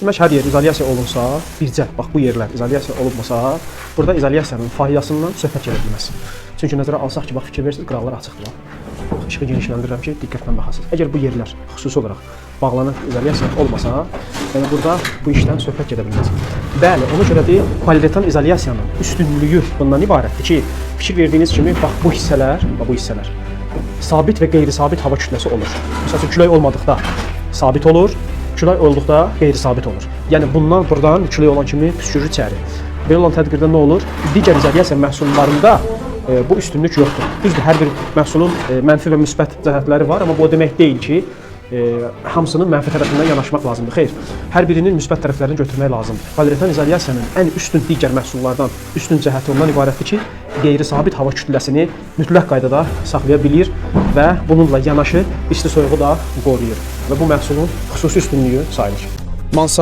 Demək hər yer izolyasiya olunsa, bircə bax bu yerlər izolyasiya olunmasa, burada izolyasiyanın faydasından söhbət gedə bilməz. Çünki nəzərə alsaq ki, bax fikir versiniz, qıraqlar açıqdır. İşığı genişləndirirəm ki, diqqətlə baxasınız. Əgər bu yerlər xüsusi olaraq bağlanan izolyasiya olmasa, yəni burada bu işdən söhbət gedə bilməz. Bəli, ona görə də poliuretan izolyasiyanın üstünlüyü bundan ibarətdir ki, fikir verdiyiniz kimi bax bu hissələr, bax bu hissələr sabit və qeyri-sabit hava kütləsi olur. Məsələn, külək olmadıqda sabit olur, külək olduqda qeyri-sabit olur. Yəni bundan burdan külək olan kimi püskürür içəri. Belə olan tədbirdə nə olur? Digər izolyasiya məhsullarında e, bu üstünlük yoxdur. Düzdür, hər bir məhsulun e, mənfi və müsbət cəhətləri var, amma bu o demək deyil ki, e, hamısının mənfi tərəfindən yanaşmaq lazımdır. Xeyr, hər birinin müsbət tərəflərini götürmək lazımdır. Poliuretan izolyasiyanın ən üstün digər məhsullardan üstün cəhəti ondan ibarətdir ki, qeyri-sabit hava kütləsini mütləq qaydada saxlaya bilir və bununla yanaşı isti soyuğu da qoruyur və bu məhsulun xüsusi üstünlüyü sayılır.